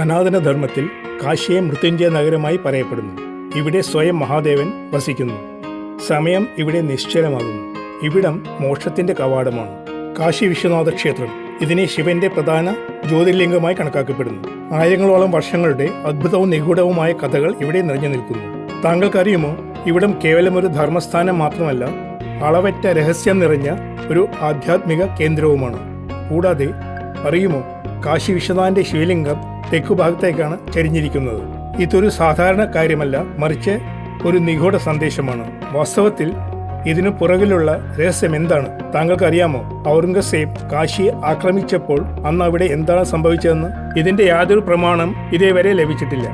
സനാതനധർമ്മത്തിൽ കാശിയെ മൃത്യുഞ്ജയ നഗരമായി പറയപ്പെടുന്നു. ഇവിടെ സ്വയം മഹാദേവൻ വസിക്കുന്നു. സമയം ഇവിടെ നിശ്ചലമാകുന്നു. ഇവിടം മോക്ഷത്തിന്റെ കവാടമാണ്. കാശി വിശ്വനാഥ ക്ഷേത്രം ഇതിനെ ശിവന്റെ പ്രധാന ജ്യോതിർലിംഗമായി കണക്കാക്കപ്പെടുന്നു. ആയിരങ്ങളോളം വർഷങ്ങളുടെ അത്ഭുതവും നിഗൂഢവുമായ കഥകൾ ഇവിടെ നിറഞ്ഞു നിൽക്കുന്നു. താങ്കൾക്കറിയുമോ? ഇവിടം കേവലം ഒരു ധർമ്മസ്ഥാനം മാത്രമല്ല അളവറ്റ രഹസ്യം നിറഞ്ഞ ഒരു ആധ്യാത്മിക കേന്ദ്രവുമാണ്. കൂടാതെ അറിയുമോ? കാശി വിശ്വനാഥന്റെ ശിവലിംഗം തെക്കുഭാഗത്തേക്കാണ് ചരിഞ്ഞിരിക്കുന്നത്. ഇതൊരു സാധാരണ കാര്യമല്ല മറിച്ച് ഒരു നിഗൂഢ സന്ദേശമാണ്. വാസ്തവത്തിൽ ഇതിനു പുറകിലുള്ള രഹസ്യം എന്താണ്? താങ്കൾക്ക് അറിയാമോ ഔറംഗസേബ് കാശി ആക്രമിച്ചപ്പോൾ അന്ന് അവിടെ എന്താണ് സംഭവിച്ചതെന്ന്? ഇതിന്റെ യാതൊരു പ്രമാണം ഇതേവരെ ലഭിച്ചിട്ടില്ല.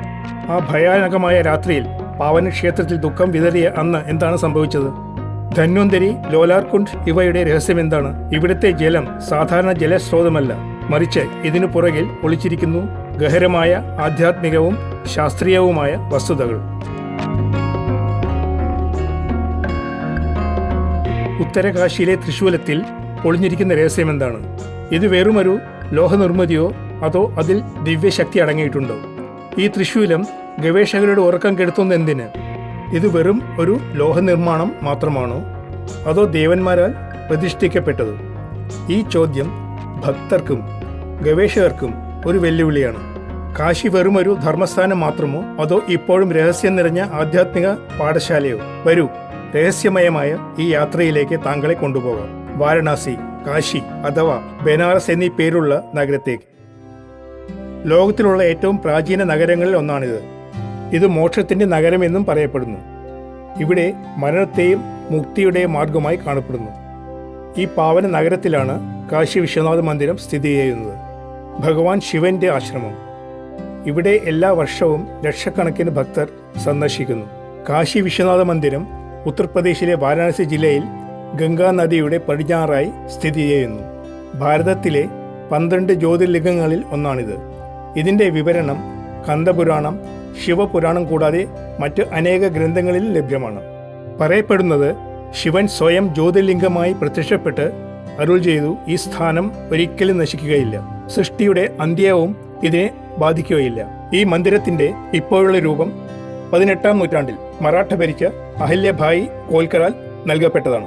ആ ഭയാനകമായ രാത്രിയിൽ പാവന ക്ഷേത്രത്തിൽ ദുഃഖം വിതറിയ അന്ന് എന്താണ് സംഭവിച്ചത്? ധന്വന്തരി ലോലാർകുണ്ട് ഇവയുടെ രഹസ്യം എന്താണ്? ഇവിടുത്തെ ജലം സാധാരണ ജലസ്രോതമല്ല മറിച്ച് ഇതിനു പുറകിൽ ഒളിച്ചിരിക്കുന്നു. ഗഹരമായ ആധ്യാത്മികവും ശാസ്ത്രീയവുമായ വസ്തുതകൾ. ഉത്തരകാശിയിലെ തൃശൂലത്തിൽ ഒളിഞ്ഞിരിക്കുന്ന രഹസ്യം എന്താണ്? ഇത് വെറുമൊരു ലോഹനിർമ്മിതിയോ അതോ അതിൽ ദിവ്യശക്തി അടങ്ങിയിട്ടുണ്ടോ? ഈ തൃശൂലം ഗവേഷകരുടെ ഉറക്കം കെടുത്തുന്ന എന്തിന്? ഇത് വെറും ഒരു ലോഹനിർമ്മാണം മാത്രമാണോ? അതോ ദേവന്മാരാൽ പ്രതിഷ്ഠിക്കപ്പെട്ടത്? ഈ ചോദ്യം ഭക്തർക്കും ഗവേഷകർക്കും ഒരു വെല്ലുവിളിയാണ്. കാശി വെറും ഒരു ധർമ്മസ്ഥാനം മാത്രമോ? അതോ ഇപ്പോഴും രഹസ്യം നിറഞ്ഞ ആധ്യാത്മിക പാഠശാലയോ? വരൂ. രഹസ്യമയമായ ഈ യാത്രയിലേക്ക് താങ്കളെ കൊണ്ടുപോകാം. വാരണാസി കാശി അഥവാ ബനാറസ് എന്നീ പേരുള്ള നഗരത്തേക്ക്. ലോകത്തിലുള്ള ഏറ്റവും പ്രാചീന നഗരങ്ങളിൽ ഒന്നാണിത്. ഇത് മോക്ഷത്തിന്റെ നഗരമെന്നും പറയപ്പെടുന്നു. ഇവിടെ മരണത്തെയും മുക്തിയുടെയും മാർഗമായി കാണപ്പെടുന്നു. ഈ പാവന നഗരത്തിലാണ് കാശി വിശ്വനാഥ മന്ദിരം സ്ഥിതി ചെയ്യുന്നത്. ഭഗവാൻ ശിവന്റെ ആശ്രമം. ഇവിടെ എല്ലാ വർഷവും ലക്ഷക്കണക്കിന് ഭക്തർ സന്ദർശിക്കുന്നു. കാശി വിശ്വനാഥ മന്ദിരം ഉത്തർപ്രദേശിലെ വാരാണസി ജില്ലയിൽ ഗംഗാ നദിയുടെ പടിഞ്ഞാറായി സ്ഥിതി ചെയ്യുന്നു. ഭാരതത്തിലെ പന്ത്രണ്ട് ജ്യോതിർലിംഗങ്ങളിൽ ഒന്നാണിത്. ഇതിന്റെ വിവരണം കന്ദപുരാണം ശിവപുരാണം കൂടാതെ മറ്റ് അനേക ഗ്രന്ഥങ്ങളിൽ ലഭ്യമാണ്. പറയപ്പെടുന്നത് ശിവൻ സ്വയം ജ്യോതിർലിംഗമായി പ്രത്യക്ഷപ്പെട്ട് അരുൾ ചെയ്തു ഈ സ്ഥാനം ഒരിക്കലും നശിക്കുകയില്ല. സൃഷ്ടിയുടെ അന്ത്യവും ഇതിനെ ബാധിക്കുകയില്ല. ഈ മന്ദിരത്തിന്റെ ഇപ്പോഴുള്ള രൂപം പതിനെട്ടാം നൂറ്റാണ്ടിൽ മറാഠ ഭരിച്ച അഹല്യഭായി കോൽക്കറാൽ നൽകപ്പെട്ടതാണ്.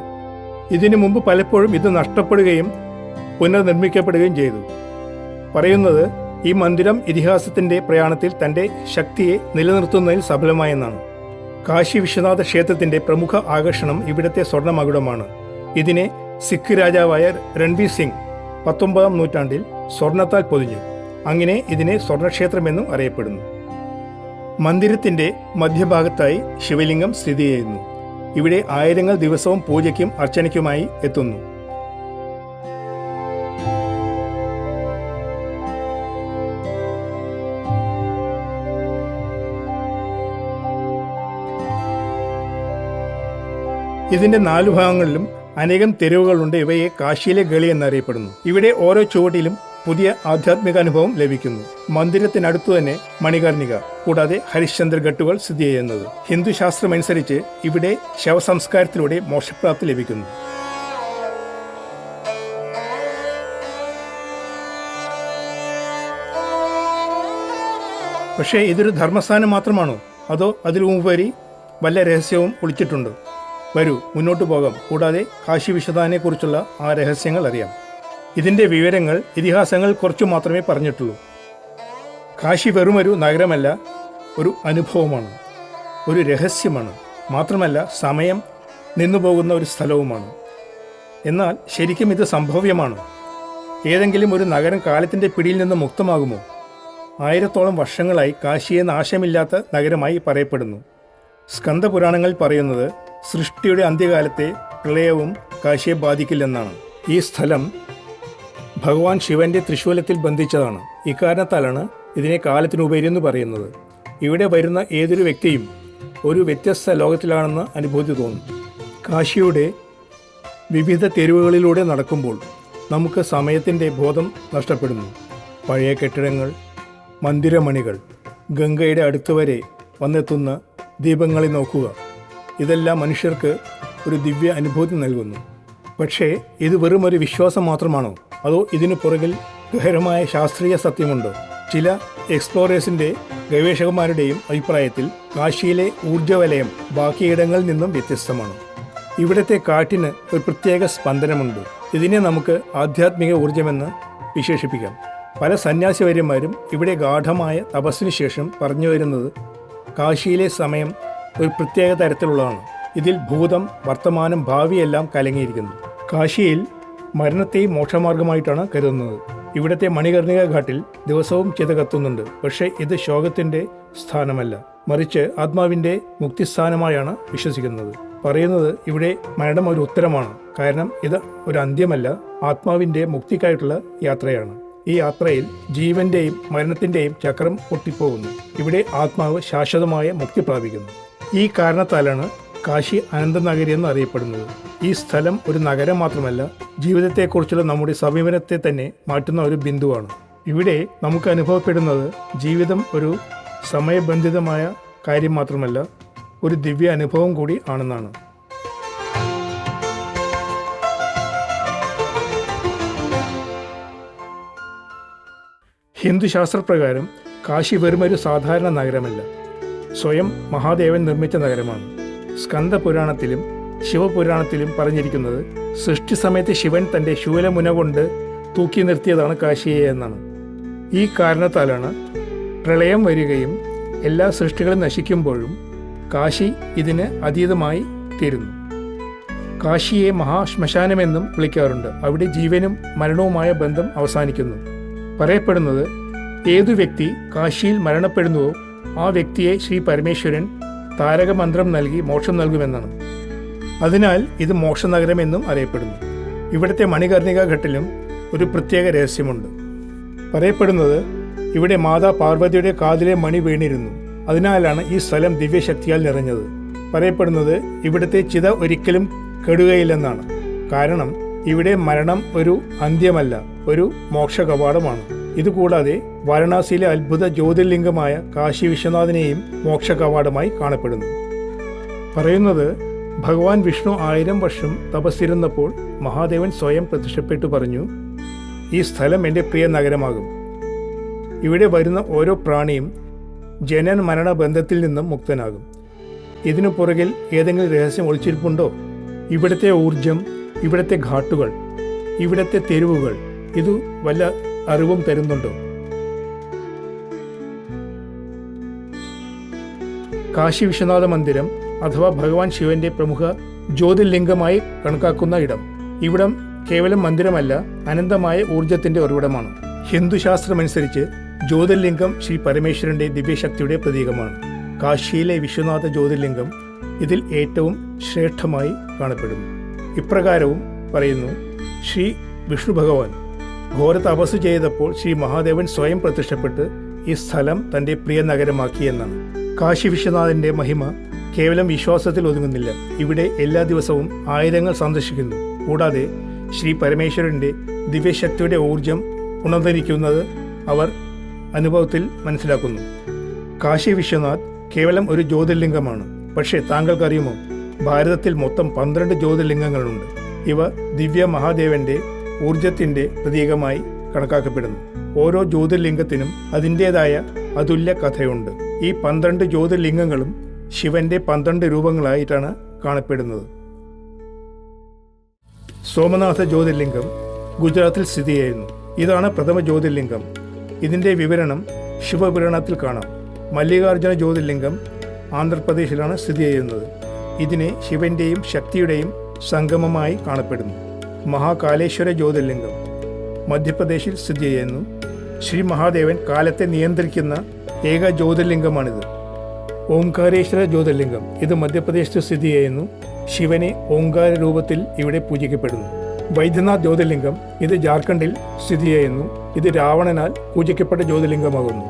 ഇതിനു മുമ്പ് പലപ്പോഴും ഇത് നഷ്ടപ്പെടുകയും പുനർനിർമ്മിക്കപ്പെടുകയും ചെയ്തു. പറയുന്നത് ഈ മന്ദിരം ഇതിഹാസത്തിന്റെ പ്രയാണത്തിൽ തന്റെ ശക്തിയെ നിലനിർത്തുന്നതിൽ സഫലമായെന്നാണ്. കാശി വിശ്വനാഥ ക്ഷേത്രത്തിന്റെ പ്രമുഖ ആകർഷണം ഇവിടുത്തെ സ്വർണമകുടമാണ് ഇതിനെ സിഖ് രാജാവായ രൺവീർ സിംഗ് പത്തൊമ്പതാം നൂറ്റാണ്ടിൽ സ്വർണത്താൽ പൊതിഞ്ഞു. അങ്ങനെ ഇതിനെ സ്വർണക്ഷേത്രമെന്നും അറിയപ്പെടുന്നു. മന്ദിരത്തിന്റെ മധ്യഭാഗത്തായി ശിവലിംഗം സ്ഥിതി ചെയ്യുന്നു. ഇവിടെ ആയിരങ്ങൾ ദിവസവും പൂജയ്ക്കും അർച്ചനയ്ക്കുമായി എത്തുന്നു. ഇതിന്റെ നാലു ഭാഗങ്ങളിലും അനേകം തെരുവുകളുണ്ട്. ഇവയെ കാശിയിലെ ഗളി എന്നറിയപ്പെടുന്നു. ഇവിടെ ഓരോ ചുവട്ടിലും പുതിയ ആധ്യാത്മിക അനുഭവം ലഭിക്കുന്നു. മന്ദിരത്തിനടുത്തു തന്നെ മണികർണിക കൂടാതെ ഹരിശ്ചന്ദ്ര ഘട്ടുകൾ സ്ഥിതി ചെയ്യുന്നത്. ഹിന്ദു ശാസ്ത്രമനുസരിച്ച് ഇവിടെ ശവസംസ്കാരത്തിലൂടെ മോക്ഷപ്രാപ്തി ലഭിക്കുന്നു. പക്ഷേ ഇതൊരു ധർമ്മസ്ഥാനം മാത്രമാണോ? അതോ അതിലുപരി വല്ല രഹസ്യവും ഒളിച്ചിട്ടുണ്ട്? വരൂ മുന്നോട്ട് പോകാം. കൂടാതെ കാശി വിശദാനെക്കുറിച്ചുള്ള ആ രഹസ്യങ്ങൾ അറിയാം. ഇതിന്റെ വിവരങ്ങൾ ഇതിഹാസങ്ങൾ കുറച്ചു മാത്രമേ പറഞ്ഞിട്ടുള്ളൂ. കാശി വെറുമൊരു നഗരമല്ല ഒരു അനുഭവമാണ് ഒരു രഹസ്യമാണ്. മാത്രമല്ല സമയം നിന്നുപോകുന്ന ഒരു സ്ഥലവുമാണ്. എന്നാൽ ശരിക്കും ഇത് സംഭവ്യമാണ്? ഏതെങ്കിലും ഒരു നഗരം കാലത്തിന്റെ പിടിയിൽ നിന്ന് മുക്തമാകുമോ? ആയിരത്തോളം വർഷങ്ങളായി കാശിയെ നാശമില്ലാത്ത നഗരമായി പറയപ്പെടുന്നു. സ്കന്ദപുരാണങ്ങൾ പറയുന്നത് സൃഷ്ടിയുടെ അന്ത്യകാലത്തെ പ്രളയവും കാശിയെ ബാധിക്കില്ലെന്നാണ്. ഈ സ്ഥലം ഭഗവാൻ ശിവന്റെ ത്രിശൂലത്തിൽ ബന്ധിച്ചതാണ്. ഇക്കാരണത്താലാണ് ഇതിനെ കാലത്തിനുപരി എന്ന് പറയുന്നത്. ഇവിടെ വരുന്ന ഏതൊരു വ്യക്തിയും ഒരു വ്യത്യസ്ത ലോകത്തിലാണെന്ന് അനുഭൂതി തോന്നും. കാശിയുടെ വിവിധ തെരുവുകളിലൂടെ നടക്കുമ്പോൾ നമുക്ക് സമയത്തിന്റെ ബോധം നഷ്ടപ്പെടുന്നു. പഴയ കെട്ടിടങ്ങൾ മന്ദിരമണികൾ ഗംഗയുടെ അടുത്ത് വരെ വന്നെത്തുന്ന ദീപങ്ങളെ നോക്കുക. ഇതെല്ലാം മനുഷ്യർക്ക് ഒരു ദിവ്യ അനുഭൂതി നൽകുന്നു. പക്ഷേ ഇത് വെറും ഒരു വിശ്വാസം മാത്രമാണോ? അതോ ഇതിനു പുറകിൽ ഗഹരമായ ശാസ്ത്രീയ സത്യമുണ്ടോ? ചില എക്സ്പ്ലോറേഴ്സിന്റെ ഗവേഷകന്മാരുടെയും അഭിപ്രായത്തിൽ കാശിയിലെ ഊർജവലയം ബാക്കിയിടങ്ങളിൽ നിന്നും വ്യത്യസ്തമാണ്. ഇവിടത്തെ കാറ്റിന് ഒരു പ്രത്യേക സ്പന്ദനമുണ്ട്. ഇതിനെ നമുക്ക് ആധ്യാത്മിക ഊർജമെന്ന് വിശേഷിപ്പിക്കാം. പല സന്യാസിവര്യന്മാരും ഇവിടെ ഗാഠമായ തപസ്സിനു ശേഷം പറഞ്ഞു വരുന്നത് കാശിയിലെ സമയം ഒരു പ്രത്യേക തരത്തിലുള്ളതാണ്. ഇതിൽ ഭൂതം വർത്തമാനം ഭാവിയെല്ലാം കലങ്ങിയിരിക്കുന്നു. കാശിയിൽ മരണത്തെയും മോക്ഷമാർഗമായിട്ടാണ് കരുതുന്നത്. ഇവിടത്തെ മണികർണിക ഘാട്ടിൽ ദിവസവും ചിത കത്തുന്നുണ്ട്. പക്ഷേ ഇത് ശോകത്തിന്റെ സ്ഥാനമല്ല. മറിച്ച് ആത്മാവിന്റെ മുക്തിസ്ഥാനമായാണ് വിശ്വസിക്കുന്നത്. പറയുന്നത് ഇവിടെ മരണം ഒരു ഉത്തരമാണ്. കാരണം ഇത് ഒരു അന്ത്യമല്ല ആത്മാവിന്റെ മുക്തിക്കായിട്ടുള്ള യാത്രയാണ്. ഈ യാത്രയിൽ ജീവന്റെയും മരണത്തിന്റെയും ചക്രം പൊട്ടിപ്പോകുന്നു. ഇവിടെ ആത്മാവ് ശാശ്വതമായ മുക്തി പ്രാപിക്കുന്നു. ഈ കാരണത്താലാണ് കാശി അനന്തനഗരി എന്ന് അറിയപ്പെടുന്നത്. ഈ സ്ഥലം ഒരു നഗരം മാത്രമല്ല ജീവിതത്തെക്കുറിച്ചുള്ള നമ്മുടെ സമീപനത്തെ തന്നെ മാറ്റുന്ന ഒരു ബിന്ദുവാണ്. ഇവിടെ നമുക്ക് അനുഭവപ്പെടുന്നത് ജീവിതം ഒരു സമയബന്ധിതമായ കാര്യം മാത്രമല്ല ഒരു ദിവ്യ അനുഭവം കൂടി ആണെന്നാണ്. ഹിന്ദു ശാസ്ത്രപ്രകാരം കാശി വെറുമൊരു സാധാരണ നഗരമല്ല സ്വയം മഹാദേവൻ നിർമ്മിച്ച നഗരമാണ്. സ്കന്ദ പുരാണത്തിലും ശിവപുരാണത്തിലും പറഞ്ഞിരിക്കുന്നത് സൃഷ്ടി സമയത്ത് ശിവൻ തന്റെ ശൂലമുന കൊണ്ട് തൂക്കി നിർത്തിയതാണ് കാശിയെ എന്നാണ്. ഈ കാരണത്താലാണ് പ്രളയം വരികയും എല്ലാ സൃഷ്ടികളും നശിക്കുമ്പോഴും കാശി ഇതിന് അതീതമായി തീരുന്നു. കാശിയെ മഹാശ്മശാനമെന്നും വിളിക്കാറുണ്ട്. അവിടെ ജീവനും മരണവുമായ ബന്ധം അവസാനിക്കുന്നു. പറയപ്പെടുന്നത് ഏതു വ്യക്തി കാശിയിൽ മരണപ്പെടുന്നുവോ ആ വ്യക്തിയെ ശ്രീ പരമേശ്വരൻ താരകമന്ത്രം നൽകി മോക്ഷം നൽകുമെന്നാണ്. അതിനാൽ ഇത് മോക്ഷനഗരമെന്നും അറിയപ്പെടുന്നു. ഇവിടുത്തെ മണികർണിക ഘട്ടിലും ഒരു പ്രത്യേക രഹസ്യമുണ്ട്. പറയപ്പെടുന്നത് ഇവിടെ മാതാ പാർവതിയുടെ കാതിലെ മണി വീണിരുന്നു. അതിനാലാണ് ഈ സ്ഥലം ദിവ്യശക്തിയാൽ നിറഞ്ഞത്. പറയപ്പെടുന്നത് ഇവിടുത്തെ ചിത ഒരിക്കലും കെടുകയില്ലെന്നാണ്. കാരണം ഇവിടെ മരണം ഒരു അന്ത്യമല്ല ഒരു മോക്ഷ കവാടമാണ് ഇതുകൂടാതെ വാരണാസിയിലെ അത്ഭുത ജ്യോതിർലിംഗമായ കാശി വിശ്വനാഥനെയും മോക്ഷ കവാടമായി കാണപ്പെടുന്നു. പറയുന്നത് ഭഗവാൻ വിഷ്ണു ആയിരം വർഷം തപസ്സിരുന്നപ്പോൾ മഹാദേവൻ സ്വയം പ്രത്യക്ഷപ്പെട്ടു പറഞ്ഞു ഈ സ്ഥലം എന്റെ പ്രിയ നഗരമാകും. ഇവിടെ വരുന്ന ഓരോ പ്രാണിയും ജനന മരണ ബന്ധത്തിൽ നിന്നും മുക്തനാകും. ഇതിനു പുറകിൽ ഏതെങ്കിലും രഹസ്യം ഒളിച്ചിരിപ്പുണ്ടോ? ഇവിടുത്തെ ഊർജം ഇവിടുത്തെ ഘാട്ടുകൾ ഇവിടുത്തെ തെരുവുകൾ ഇത് വല്ല അറിവും തരുന്നുണ്ട്. കാശി വിശ്വനാഥ മന്ദിരം അഥവാ ഭഗവാൻ ശിവന്റെ പ്രമുഖ ജ്യോതിർലിംഗമായി കണക്കാക്കുന്ന ഇടം. ഇവിടം കേവലം മന്ദിരമല്ല അനന്തമായ ഊർജത്തിന്റെ ഉറവിടമാണ്. ഹിന്ദുശാസ്ത്രമനുസരിച്ച് ജ്യോതിർലിംഗം ശ്രീ പരമേശ്വരന്റെ ദിവ്യശക്തിയുടെ പ്രതീകമാണ്. കാശിയിലെ വിശ്വനാഥ ജ്യോതിർലിംഗം ഇതിൽ ഏറ്റവും ശ്രേഷ്ഠമായി കാണപ്പെടുന്നു. ഇപ്രകാരവും പറയുന്നു ശ്രീ വിഷ്ണു ഭഗവാൻ ഘോര തപസ് ചെയ്തപ്പോൾ ശ്രീ മഹാദേവൻ സ്വയം പ്രത്യക്ഷപ്പെട്ട് ഈ സ്ഥലം തന്റെ പ്രിയ നഗരമാക്കി എന്നാണ് കാശി വിശ്വനാഥന്റെ മഹിമ കേവലം വിശ്വാസത്തിൽ ഒതുങ്ങുന്നില്ല. ഇവിടെ എല്ലാ ദിവസവും ആയിരങ്ങൾ സന്ദർശിക്കുന്നു. കൂടാതെ ശ്രീ പരമേശ്വരന്റെ ദിവ്യശക്തിയുടെ ഊർജം ഉണർന്നിരിക്കുന്നത് അവർ അനുഭവത്തിൽ മനസ്സിലാക്കുന്നു. കാശി വിശ്വനാഥ് കേവലം ഒരു ജ്യോതിർലിംഗമാണ്. പക്ഷേ താങ്കൾക്കറിയുമോ? ഭാരതത്തിൽ മൊത്തം പന്ത്രണ്ട് ജ്യോതിർലിംഗങ്ങളുണ്ട്. ഇവ ദിവ്യ മഹാദേവന്റെ ഊർജത്തിന്റെ പ്രതീകമായി കണക്കാക്കപ്പെടുന്നു. ഓരോ ജ്യോതിർലിംഗത്തിനും അതിന്റെതായ അതുല്യ കഥയുണ്ട്. ഈ പന്ത്രണ്ട് ജ്യോതിർലിംഗങ്ങളും ശിവന്റെ പന്ത്രണ്ട് രൂപങ്ങളായിട്ടാണ് കാണപ്പെടുന്നത്. സോമനാഥ ജ്യോതിർലിംഗം ഗുജറാത്തിൽ സ്ഥിതി ചെയ്യുന്നു. ഇതാണ് പ്രഥമ ജ്യോതിർലിംഗം. ഇതിന്റെ വിവരണം ശിവപുരാണത്തിൽ കാണാം. മല്ലികാർജുന ജ്യോതിർലിംഗം ആന്ധ്രാപ്രദേശിലാണ് സ്ഥിതി ചെയ്യുന്നത്. ഇതിനെ ശിവന്റെയും ശക്തിയുടെയും സംഗമമായി കാണപ്പെടുന്നു. മഹാകാലേശ്വര ജ്യോതിർലിംഗം. മധ്യപ്രദേശിൽ സ്ഥിതി ചെയ്യുന്നു. ശ്രീ മഹാദേവൻ കാലത്തെ നിയന്ത്രിക്കുന്ന ഏക ജ്യോതിർലിംഗമാണിത്. ഓംകാരേശ്വര ജ്യോതിർലിംഗം. ഇത് മധ്യപ്രദേശത്ത് സ്ഥിതി ചെയ്യുന്നു. ശിവനെ ഓംകാര രൂപത്തിൽ ഇവിടെ പൂജിക്കപ്പെടുന്നു. വൈദ്യനാഥ് ജ്യോതിർലിംഗം. ഇത് ജാർഖണ്ഡിൽ സ്ഥിതി ചെയ്യുന്നു. ഇത് രാവണനാൽ പൂജിക്കപ്പെട്ട ജ്യോതിർലിംഗമാകുന്നു.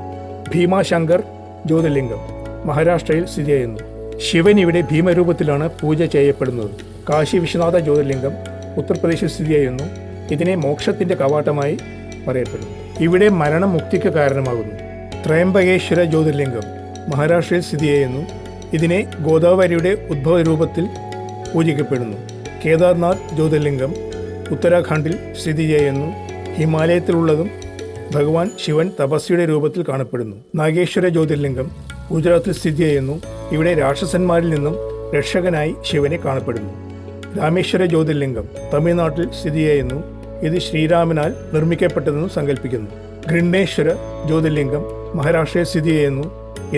ഭീമാശങ്കർ ജ്യോതിർലിംഗം. മഹാരാഷ്ട്രയിൽ സ്ഥിതി ചെയ്യുന്നു. ശിവൻ ഇവിടെ ഭീമരൂപത്തിലാണ് പൂജ ചെയ്യപ്പെടുന്നത്. കാശി വിശ്വനാഥ ജ്യോതിർലിംഗം. ഉത്തർപ്രദേശിൽ സ്ഥിതി ചെയ്യുന്നു ഇതിനെ മോക്ഷത്തിന്റെ കവാട്ടമായി പറയപ്പെടുന്നു. ഇവിടെ മരണം മുക്തിക്ക് കാരണമാകുന്നു. ത്രയംബകേശ്വര ജ്യോതിർലിംഗം മഹാരാഷ്ട്രയിൽ സ്ഥിതി ചെയ്യുന്നു ഇതിനെ ഗോദാവരിയുടെ ഉദ്ഭവ രൂപത്തിൽ പൂജിക്കപ്പെടുന്നു. കേദാർനാഥ് ജ്യോതിർലിംഗം ഉത്തരാഖണ്ഡിൽ സ്ഥിതി ചെയ്യുന്നു ഹിമാലയത്തിലുള്ളതും ഭഗവാൻ ശിവൻ തപസ്സിയുടെ രൂപത്തിൽ കാണപ്പെടുന്നു. നാഗേശ്വര ജ്യോതിർലിംഗം ഗുജറാത്തിൽ സ്ഥിതി ചെയ്യുന്നു ഇവിടെ രാക്ഷസന്മാരിൽ നിന്നും രക്ഷകനായി ശിവനെ കാണപ്പെടുന്നു. രാമേശ്വര ജ്യോതിർലിംഗം തമിഴ്നാട്ടിൽ സ്ഥിതി ചെയ്യുന്നു. ഇത് ശ്രീരാമനാൽ നിർമ്മിക്കപ്പെട്ടതെന്ന് സങ്കല്പിക്കുന്നു ഗൃണ്ണേശ്വര ജ്യോതിർലിംഗം മഹാരാഷ്ട്രയിൽ സ്ഥിതി ചെയ്യുന്നു.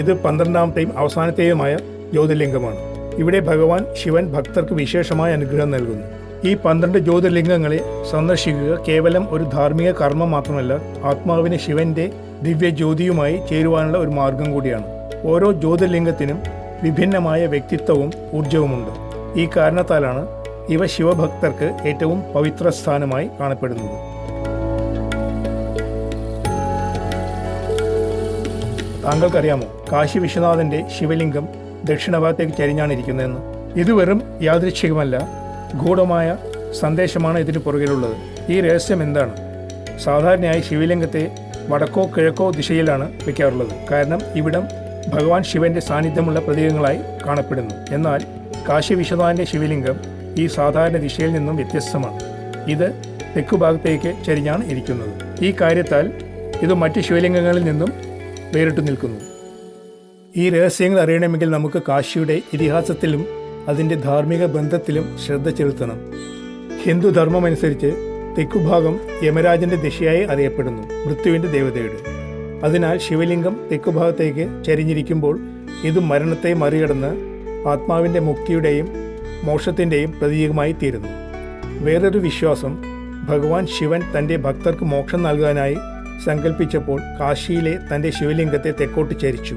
ഇത് പന്ത്രണ്ടാമത്തെയും അവസാനത്തെയുമായ ജ്യോതിർലിംഗമാണ്. ഇവിടെ ഭഗവാൻ ശിവൻ ഭക്തർക്ക് വിശേഷമായ അനുഗ്രഹം നൽകുന്നു. ഈ പന്ത്രണ്ട് ജ്യോതിർലിംഗങ്ങളെ സന്ദർശിക്കുക കേവലം ഒരു ധാർമ്മിക കർമ്മം മാത്രമല്ല ആത്മാവിന് ശിവന്റെ ദിവ്യ ജ്യോതിയുമായി ചേരുവാനുള്ള ഒരു മാർഗം കൂടിയാണ്. ഓരോ ജ്യോതിർലിംഗത്തിനും വിഭിന്നമായ വ്യക്തിത്വവും ഊർജവുമുണ്ട് ഈ കാരണത്താലാണ് ഇവ ശിവഭക്തർക്ക് ഏറ്റവും പവിത്ര സ്ഥാനമായി കാണപ്പെടുന്നത്. താങ്കൾക്കറിയാമോ? കാശി വിശ്വനാഥന്റെ ശിവലിംഗം ദക്ഷിണഭാഗത്തേക്ക് ചരിഞ്ഞാണ് ഇരിക്കുന്നതെന്ന്. ഇത് വെറും യാദൃച്ഛികമല്ല ഗൂഢമായ സന്ദേശമാണ് ഇതിന് പുറകിലുള്ളത്. ഈ രഹസ്യം എന്താണ്? സാധാരണയായി ശിവലിംഗത്തെ വടക്കോ കിഴക്കോ ദിശയിലാണ് വയ്ക്കാറുള്ളത്. കാരണം ഇവിടം ഭഗവാൻ ശിവന്റെ സാന്നിധ്യമുള്ള പ്രതീകങ്ങളായി കാണപ്പെടുന്നു. എന്നാൽ കാശി വിശ്വനാഥന്റെ ശിവലിംഗം ഈ സാധാരണ ദിശയിൽ നിന്നും വ്യത്യസ്തമാണ്. ഇത് തെക്കുഭാഗത്തേക്ക് ചരിഞ്ഞാണ് ഇരിക്കുന്നത്. ഈ കാര്യത്താൽ ഇത് മറ്റ് ശിവലിംഗങ്ങളിൽ നിന്നും വേറിട്ട് നിൽക്കുന്നു. ഈ രഹസ്യങ്ങൾ അറിയണമെങ്കിൽ നമുക്ക് കാശിയുടെ ഇതിഹാസത്തിലും അതിന്റെ ധാർമ്മിക ബന്ധത്തിലും ശ്രദ്ധ ചെലുത്തണം. ഹിന്ദു ധർമ്മമനുസരിച്ച് തെക്കുഭാഗം യമരാജന്റെ ദിശയായി അറിയപ്പെടുന്നു മൃത്യുവിന്റെ ദേവതയുടെ. അതിനാൽ ശിവലിംഗം തെക്കുഭാഗത്തേക്ക് ചരിഞ്ഞിരിക്കുമ്പോൾ ഇത് മരണത്തെ മറികടന്ന് ആത്മാവിന്റെ മുക്തിയുടെയും മോക്ഷത്തിന്റെയും പ്രതീകമായി തീരുന്നു. വേറൊരു വിശ്വാസം ഭഗവാൻ ശിവൻ തന്റെ ഭക്തർക്ക് മോക്ഷം നൽകാനായി സങ്കല്പിച്ചപ്പോൾ കാശിയിലെ തന്റെ ശിവലിംഗത്തെ തെക്കോട്ട് ചരിച്ചു.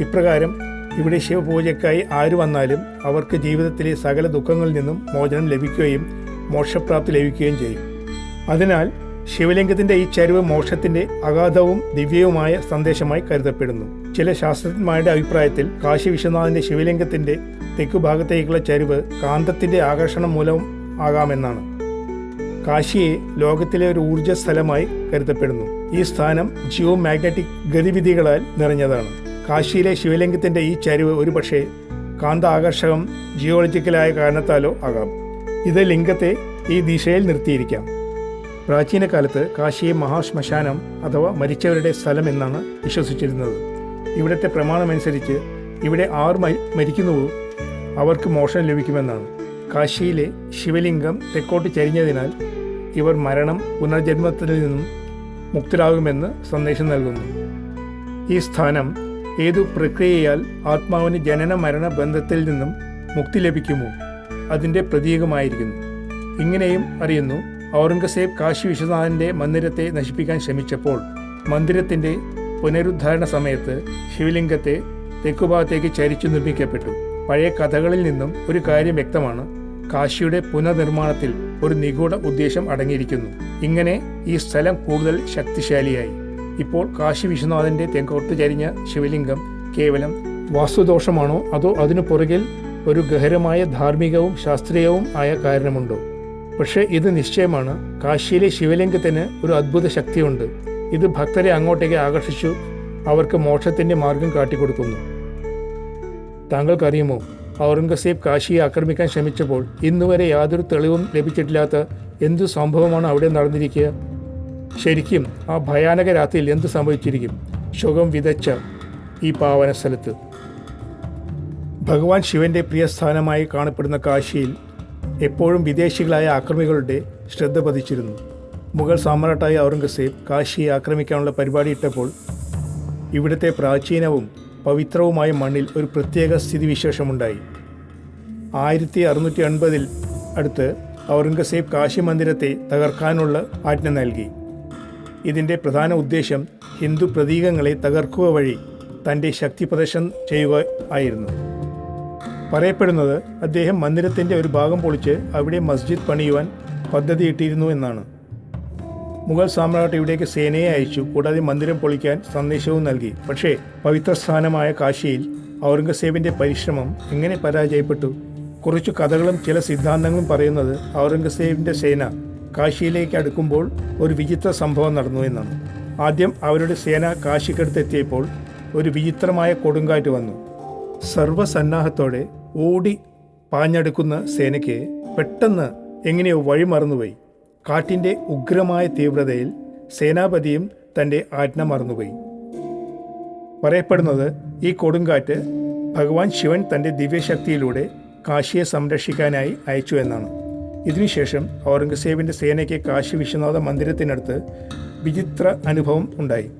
ഇപ്രകാരം ഇവിടെ ശിവപൂജയ്ക്കായി ആര് വന്നാലും അവർക്ക് ജീവിതത്തിലെ സകല ദുഃഖങ്ങളിൽ നിന്നും മോചനം ലഭിക്കുകയും മോക്ഷപ്രാപ്തി ലഭിക്കുകയും ചെയ്യും. അതിനാൽ ശിവലിംഗത്തിന്റെ ഈ ചരിവ് മോക്ഷത്തിന്റെ അഗാധവും ദിവ്യവുമായ സന്ദേശമായി കരുതപ്പെടുന്നു. ചില ശാസ്ത്രജ്ഞന്മാരുടെ അഭിപ്രായത്തിൽ കാശി വിശ്വനാഥന്റെ ശിവലിംഗത്തിന്റെ തെക്കുഭാഗത്തേക്കുള്ള ചരിവ് കാന്തത്തിന്റെ ആകർഷണം മൂലം ആകാമെന്നാണ്. കാശിയെ ലോകത്തിലെ ഒരു ഊർജ സ്ഥലമായി കരുതപ്പെടുന്നു. ഈ സ്ഥാനം ജിയോ മാഗ്നറ്റിക് ഗതിവിധികളാൽ നിറഞ്ഞതാണ്. കാശിയിലെ ശിവലിംഗത്തിന്റെ ഈ ചരിവ് ഒരുപക്ഷെ കാന്ത ആകർഷകം ജിയോളജിക്കലായ കാരണത്താലോ ആകാം. ഇത് ലിംഗത്തെ ഈ ദിശയിൽ നിർത്തിയിരിക്കാം. പ്രാചീന കാലത്ത് കാശിയെ മഹാശ്മശാനം അഥവാ മരിച്ചവരുടെ സ്ഥലം എന്നാണ് വിശ്വസിച്ചിരുന്നത്. ഇവിടുത്തെ പ്രമാണമനുസരിച്ച് ഇവിടെ ആർ മരി- മരിക്കുന്നുവോ അവർക്ക് മോഷണം ലഭിക്കുമെന്നാണ്. കാശിയിലെ ശിവലിംഗം തെക്കോട്ട് ചരിഞ്ഞതിനാൽ ഇവർ മരണം പുനർജന്മത്തിൽ നിന്നും മുക്തരാകുമെന്ന് സന്ദേശം നൽകുന്നു. ഈ സ്ഥാനം ഏതു പ്രക്രിയയാൽ ആത്മാവിന് ജനന മരണ ബന്ധത്തിൽ നിന്നും മുക്തി ലഭിക്കുമോ അതിന്റെ പ്രതീകമായിരിക്കുന്നു. ഇങ്ങനെയും അറിയുന്നു ഔറംഗസേബ് കാശി വിശ്വനാഥന്റെ മന്ദിരത്തെ നശിപ്പിക്കാൻ ശ്രമിച്ചപ്പോൾ മന്ദിരത്തിന്റെ പുനരുദ്ധാരണ സമയത്ത് ശിവലിംഗത്തെ തെക്കുഭാഗത്തേക്ക് ചരിച്ചു നിർമ്മിക്കപ്പെട്ടു. പഴയ കഥകളിൽ നിന്നും ഒരു കാര്യം വ്യക്തമാണ്. കാശിയുടെ പുനർനിർമ്മാണത്തിൽ ഒരു നിഗൂഢ ഉദ്ദേശം അടങ്ങിയിരിക്കുന്നു. ഇങ്ങനെ ഈ സ്ഥലം കൂടുതൽ ശക്തിശാലിയായി. ഇപ്പോൾ കാശി വിശ്വനാഥന്റെ തെക്കോട്ട് ചരിഞ്ഞ ശിവലിംഗം കേവലം വാസ്തുദോഷമാണോ അതോ അതിനു പുറകിൽ ഒരു ഗഹരമായ ധാർമ്മികവും ശാസ്ത്രീയവും ആയ കാരണമുണ്ടോ? പക്ഷേ ഇത് നിശ്ചയമാണ്. കാശിയിലെ ശിവലിംഗത്തിന് ഒരു അദ്ഭുത ശക്തിയുണ്ട്. ഇത് ഭക്തരെ അങ്ങോട്ടേക്ക് ആകർഷിച്ചു അവർക്ക് മോക്ഷത്തിന്റെ മാർഗം കാട്ടിക്കൊടുക്കുന്നു. താങ്കൾക്കറിയുമോ ഔറംഗസേബ് കാശിയെ ആക്രമിക്കാൻ ശ്രമിച്ചപ്പോൾ ഇന്നുവരെ യാതൊരു തെളിവും ലഭിച്ചിട്ടില്ലാത്ത എന്തു സംഭവമാണ് അവിടെ നടന്നിരിക്കുക? ശരിക്കും ആ ഭയാനക രാത്രിയിൽ എന്ത് സംഭവിച്ചിരിക്കും? ശുഖം വിതച്ച ഈ പാവന സ്ഥലത്ത്. ഭഗവാൻ ശിവന്റെ പ്രിയസ്ഥാനമായി കാണപ്പെടുന്ന കാശിയിൽ എപ്പോഴും വിദേശികളായ ആക്രമികളുടെ ശ്രദ്ധ പതിച്ചിരുന്നു. മുഗൾ സാമ്രാട്ടായ ഔറംഗസേബ് കാശിയെ ആക്രമിക്കാനുള്ള പരിപാടിയിട്ടപ്പോൾ ഇവിടുത്തെ പ്രാചീനവും പവിത്രവുമായ മണ്ണിൽ ഒരു പ്രത്യേക സ്ഥിതിവിശേഷമുണ്ടായി. ആയിരത്തി അറുന്നൂറ്റി അൻപതിൽ അടുത്ത് ഔറംഗസേബ് കാശി മന്ദിരത്തെ തകർക്കാനുള്ള ആജ്ഞ നൽകി. ഇതിന്റെ പ്രധാന ഉദ്ദേശം ഹിന്ദു പ്രതീകങ്ങളെ തകർക്കുക വഴി തന്റെ ശക്തി പ്രദർശനം ചെയ്യുക ആയിരുന്നു. പറയപ്പെടുന്നത് അദ്ദേഹം മന്ദിരത്തിന്റെ ഒരു ഭാഗം പൊളിച്ച് അവിടെ മസ്ജിദ് പണിയുവാൻ പദ്ധതിയിട്ടിരുന്നു എന്നാണ്. മുഗൾ സാമ്രാട്ട് ഇവിടേക്ക് സേനയെ അയച്ചു. കൂടാതെ മന്ദിരം പൊളിക്കാൻ സന്ദേശവും നൽകി. പക്ഷേ പവിത്രസ്ഥാനമായ കാശിയിൽ ഔറംഗസേബിന്റെ പരിശ്രമം എങ്ങനെ പരാജയപ്പെട്ടു? കുറച്ചു കഥകളും ചില സിദ്ധാന്തങ്ങളും പറയുന്നത് ഔറംഗസേബിന്റെ സേന കാശിയിലേക്ക് അടുക്കുമ്പോൾ ഒരു വിചിത്ര സംഭവം നടന്നു എന്നാണ്. ആദ്യം അവരുടെ സേന കാശിക്കടുത്തെത്തിയപ്പോൾ ഒരു വിചിത്രമായ കൊടുങ്കാറ്റ് വന്നു. സർവസന്നാഹത്തോടെ ഓടി പാഞ്ഞടുക്കുന്ന സേനയ്ക്ക് പെട്ടെന്ന് എങ്ങനെയോ വഴിമറന്നുപോയി. കാറ്റിന്റെ ഉഗ്രമായ തീവ്രതയിൽ സേനാപതിയും തന്റെ ആജ്ഞ മറന്നുപോയി. പറയപ്പെടുന്നത് ഈ കൊടുങ്കാറ്റ് ഭഗവാൻ ശിവൻ തന്റെ ദിവ്യശക്തിയിലൂടെ കാശിയെ സംരക്ഷിക്കാനായി അയച്ചു എന്നാണ്. ഇതിനുശേഷം ഔറംഗസേബിന്റെ സേനയ്ക്ക് കാശി വിശ്വനാഥ മന്ദിരത്തിനടുത്ത് വിചിത്ര അനുഭവം ഉണ്ടായി.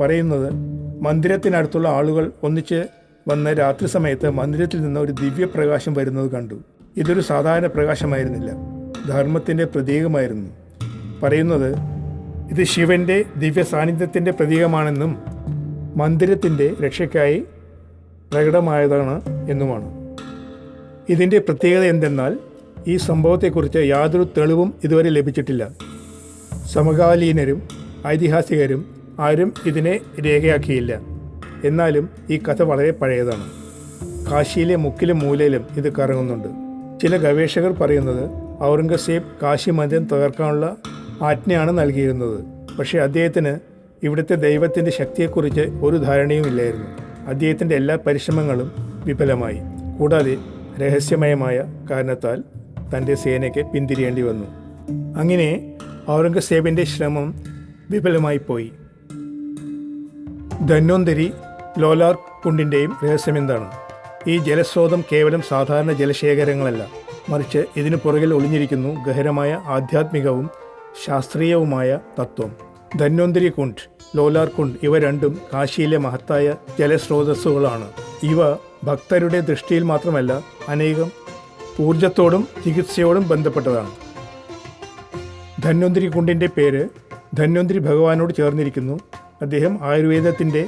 പറയുന്നത് മന്ദിരത്തിനടുത്തുള്ള ആളുകൾ ഒന്നിച്ച് വന്ന് രാത്രി സമയത്ത് മന്ദിരത്തിൽ നിന്ന് ഒരു ദിവ്യപ്രകാശം വരുന്നത് കണ്ടു. ഇതൊരു സാധാരണ പ്രകാശമായിരുന്നില്ല. ധർമ്മത്തിന്റെ പ്രതീകമായിരുന്നു. പറയുന്നത് ഇത് ശിവന്റെ ദിവ്യ സാന്നിധ്യത്തിന്റെ പ്രതീകമാണെന്നും മന്ദിരത്തിന്റെ രക്ഷയ്ക്കായി പ്രകടമായതാണ് എന്നുമാണ്. ഇതിന്റെ പ്രത്യേകത എന്തെന്നാൽ ഈ സംഭവത്തെക്കുറിച്ച് യാതൊരു തെളിവും ഇതുവരെ ലഭിച്ചിട്ടില്ല. സമകാലീനരും ഐതിഹാസികരും ആരും ഇതിനെ രേഖയാക്കിയില്ല. എന്നാലും ഈ കഥ വളരെ പഴയതാണ്. കാശിയിലെ മുക്കിലും മൂലയിലും ഇത് കറങ്ങുന്നുണ്ട്. ചില ഗവേഷകർ പറയുന്നത് ഔറംഗസേബ് കാശി മന്ദിരം തകർക്കാനുള്ള ആജ്ഞയാണ് നൽകിയിരുന്നത്. പക്ഷേ അദ്ദേഹത്തിന് ഇവിടുത്തെ ദൈവത്തിന്റെ ശക്തിയെക്കുറിച്ച് ഒരു ധാരണയും ഇല്ലായിരുന്നു. അദ്ദേഹത്തിന്റെ എല്ലാ പരിശ്രമങ്ങളും വിഫലമായി. കൂടാതെ രഹസ്യമയമായ കാരണത്താൽ തന്റെ സേനയ്ക്ക് പിന്തിരിയേണ്ടി വന്നു. അങ്ങനെ ഔറംഗസേബിന്റെ ശ്രമം വിഫലമായി പോയി. ധന്വന്തരി ലോലാർ കുണ്ടിന്റെയും രഹസ്യമെന്താണ്? ഈ ജലസ്രോതം കേവലം സാധാരണ ജലശേഖരങ്ങളല്ല. മറിച്ച് ഇതിനു പുറകിൽ ഒളിഞ്ഞിരിക്കുന്നു ഗഹനമായ ആധ്യാത്മികവും ശാസ്ത്രീയവുമായ തത്വം. ധന്വന്തരി കുണ്ട് ലോലാർ കുണ്ട് ഇവ രണ്ടും കാശിയിലെ മഹത്തായ ജലസ്രോതസ്സുകളാണ്. ഇവ ഭക്തരുടെ ദൃഷ്ടിയിൽ മാത്രമല്ല അനേകം ഊർജത്തോടും ചികിത്സയോടും ബന്ധപ്പെട്ടതാണ്. ധന്വന്തിരി കുണ്ടിന്റെ പേര് ധന്വന്തിരി ഭഗവാനോട് ചേർന്നിരിക്കുന്നു. അദ്ദേഹം ആയുർവേദത്തിന്റെ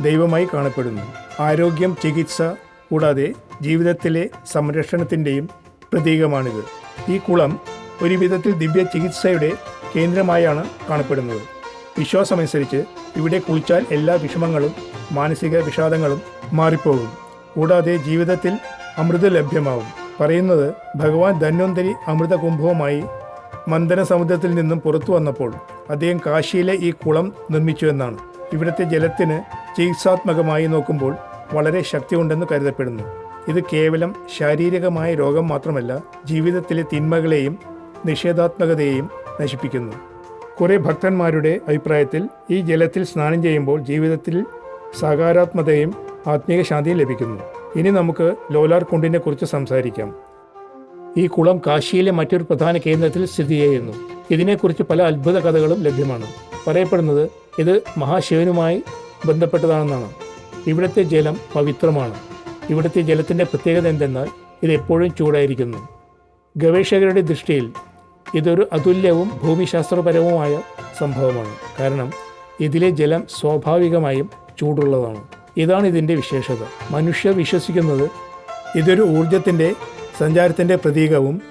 ദൈവമായി കാണപ്പെടുന്നു. ആരോഗ്യം ചികിത്സ കൂടാതെ ജീവിതത്തിലെ സംരക്ഷണത്തിന്റെയും പ്രതീകമാണിത്. ഈ കുളം ഒരുവിധത്തിൽ ദിവ്യ ചികിത്സയുടെ കേന്ദ്രമായാണ് കാണപ്പെടുന്നത്. വിശ്വാസമനുസരിച്ച് ഇവിടെ കുളിച്ചാൽ എല്ലാ വിഷമങ്ങളും മാനസിക വിഷാദങ്ങളും മാറിപ്പോകും. കൂടാതെ ജീവിതത്തിൽ അമൃത് ലഭ്യമാവും. പറയുന്നത് ഭഗവാൻ ധന്വന്തരി അമൃത കുംഭവുമായി മന്ദന സമുദ്രത്തിൽ നിന്നും പുറത്തു വന്നപ്പോൾ അദ്ദേഹം കാശിയിലെ ഈ കുളം നിർമ്മിച്ചു എന്നാണ്. ഇവിടുത്തെ ജലത്തിന് ചികിത്സാത്മകമായി നോക്കുമ്പോൾ വളരെ ശക്തിയുണ്ടെന്ന് കരുതപ്പെടുന്നു. ഇത് കേവലം ശാരീരികമായ രോഗം മാത്രമല്ല ജീവിതത്തിലെ തിന്മകളെയും നിഷേധാത്മകതയെയും നശിപ്പിക്കുന്നു. കുറേ ഭക്തന്മാരുടെ അഭിപ്രായത്തിൽ ഈ ജലത്തിൽ സ്നാനം ചെയ്യുമ്പോൾ ജീവിതത്തിൽ സകാരാത്മകതയും ആത്മീയ ശാന്തിയും ലഭിക്കുന്നു. ഇനി നമുക്ക് ലോലാർ കുണ്ടിനെ കുറിച്ച് സംസാരിക്കാം. ഈ കുളം കാശിയിലെ മറ്റൊരു പ്രധാന കേന്ദ്രത്തിൽ സ്ഥിതി ചെയ്യുന്നു. ഇതിനെക്കുറിച്ച് പല അത്ഭുത കഥകളും ലഭ്യമാണ്. പറയപ്പെടുന്നത് ഇത് മഹാശിവനുമായി ബന്ധപ്പെട്ടതാണെന്നാണ്. ഇവിടുത്തെ ജലം പവിത്രമാണ്. ഇവിടുത്തെ ജലത്തിന്റെ പ്രത്യേകത എന്തെന്നാൽ ഇത് എപ്പോഴും ചൂടായിരിക്കുന്നു. ഗവേഷകരുടെ ദൃഷ്ടിയിൽ ഇതൊരു അതുല്യവും ഭൂമിശാസ്ത്രപരവുമായ സംഭവമാണ്. കാരണം ഇതിലെ ജലം സ്വാഭാവികമായും ചൂടുള്ളതാണ്. ഇതാണ് ഇതിന്റെ വിശേഷത. മനുഷ്യർ വിശ്വസിക്കുന്നത് ഇതൊരു ഊർജത്തിന്റെ സഞ്ചാരത്തിന്റെ പ്രതീകവും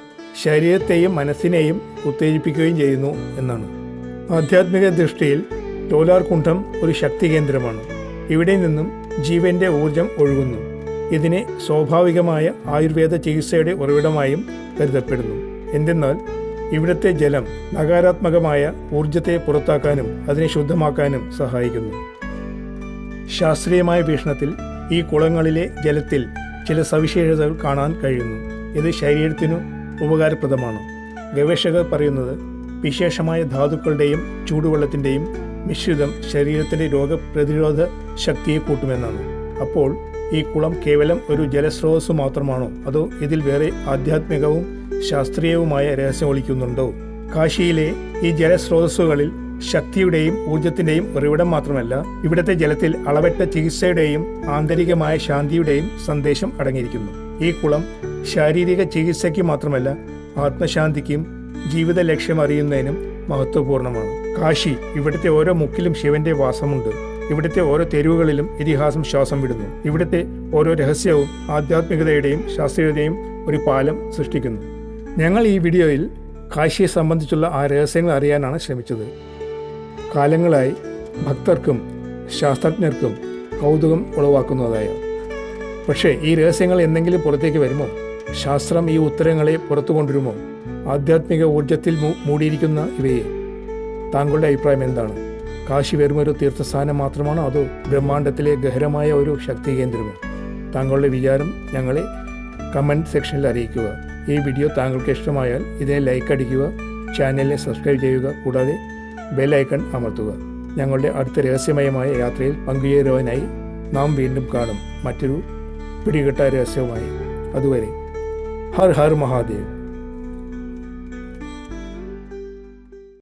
ശരീരത്തെയും മനസ്സിനെയും ഉത്തേജിപ്പിക്കുകയും ചെയ്യുന്നു എന്നാണ്. ആധ്യാത്മിക ദൃഷ്ടിയിൽ ലോലാർ കുണ്ഠം ഒരു ശക്തി കേന്ദ്രമാണ്. ഇവിടെ നിന്നും ജീവന്റെ ഊർജം ഒഴുകുന്നു. ഇതിനെ സ്വാഭാവികമായ ആയുർവേദ ചികിത്സയുടെ ഉറവിടമായും കരുതപ്പെടുന്നു. എന്തെന്നാൽ ഇവിടുത്തെ ജലം നകാരാത്മകമായ ഊർജത്തെ പുറത്താക്കാനും അതിനെ ശുദ്ധമാക്കാനും സഹായിക്കുന്നു. ശാസ്ത്രീയമായ വീക്ഷണത്തിൽ ഈ കുളങ്ങളിലെ ജലത്തിൽ ചില സവിശേഷതകൾ കാണാൻ കഴിയുന്നു. ഇത് ശരീരത്തിനു ഉപകാരപ്രദമാണ്. ഗവേഷകർ പറയുന്നത് വിശേഷമായ ധാതുക്കളുടെയും ചൂടുവെള്ളത്തിന്റെയും മിശ്രിതം ശരീരത്തിന്റെ രോഗപ്രതിരോധ ശക്തിയെ കൂട്ടുമെന്നാണ്. അപ്പോൾ ഈ കുളം കേവലം ഒരു ജലസ്രോതസ് മാത്രമാണോ? അതോ ഇതിൽ വേറെ ആധ്യാത്മികവും ശാസ്ത്രീയവുമായ രഹസ്യം ഒളിക്കുന്നുണ്ടോ? കാശിയിലെ ഈ ജലസ്രോതസ്സുകളിൽ ശക്തിയുടെയും ഊർജത്തിന്റെയും ഉറവിടം മാത്രമല്ല ഇവിടത്തെ ജലത്തിൽ അളവറ്റ ചികിത്സയുടെയും ആന്തരികമായ ശാന്തിയുടെയും സന്ദേശം അടങ്ങിയിരിക്കുന്നു. ഈ കുളം ശാരീരിക ചികിത്സയ്ക്ക് മാത്രമല്ല ആത്മശാന്തിക്കും ജീവിത ലക്ഷ്യം അറിയുന്നതിനും മഹത്വപൂർണമാണ് കാശി ഇവിടുത്തെ ഓരോ മുക്കിലും ശിവന്റെ വാസമുണ്ട്. ഇവിടുത്തെ ഓരോ തെരുവുകളിലും ഇതിഹാസം ശ്വാസം വിടുന്നു. ഇവിടുത്തെ ഓരോ രഹസ്യവും ആധ്യാത്മികതയുടെയും ശാസ്ത്രീയതയും ഒരു പാലം സൃഷ്ടിക്കുന്നു. ഞങ്ങൾ ഈ വീഡിയോയിൽ കാശിയെ സംബന്ധിച്ചുള്ള ആ രഹസ്യങ്ങൾ അറിയാനാണ് ശ്രമിച്ചത്. കാലങ്ങളായി ഭക്തർക്കും ശാസ്ത്രജ്ഞർക്കും കൗതുകം ഉളവാക്കുന്നതായ. പക്ഷേ ഈ രഹസ്യങ്ങൾ എന്തെങ്കിലും പുറത്തേക്ക് വരുമോ? ശാസ്ത്രം ഈ ഉത്തരങ്ങളെ പുറത്തു കൊണ്ടുവരുമോ? ആധ്യാത്മിക ഊർജത്തിൽ മൂടിയിരിക്കുന്ന ഇവയെ താങ്കളുടെ അഭിപ്രായം എന്താണ്? കാശി വെറുമൊരു തീർത്ഥസ്ഥാനം മാത്രമാണോ? അതോ ബ്രഹ്മാണ്ടത്തിലെ ഗഹരമായ ഒരു ശക്തി കേന്ദ്രമോ? താങ്കളുടെ വിചാരം ഞങ്ങളെ കമന്റ് സെക്ഷനിൽ അറിയിക്കുക. ഈ വീഡിയോ താങ്കൾക്ക് ഇഷ്ടമായാൽ ഇതിനെ ലൈക്ക് അടിക്കുക ചാനലിനെ സബ്സ്ക്രൈബ് ചെയ്യുക കൂടാതെ ബെൽ ഐക്കൺ അമർത്തുക. ഞങ്ങളുടെ അടുത്ത രഹസ്യമയമായ യാത്രയിൽ പങ്കുചേരുവാനായി നാം വീണ്ടും കാണും. മറ്റൊരു പിടികെട്ട രഹസ്യവുമായി. അതുവരെ ഹർ ഹർ മഹാദേവ്.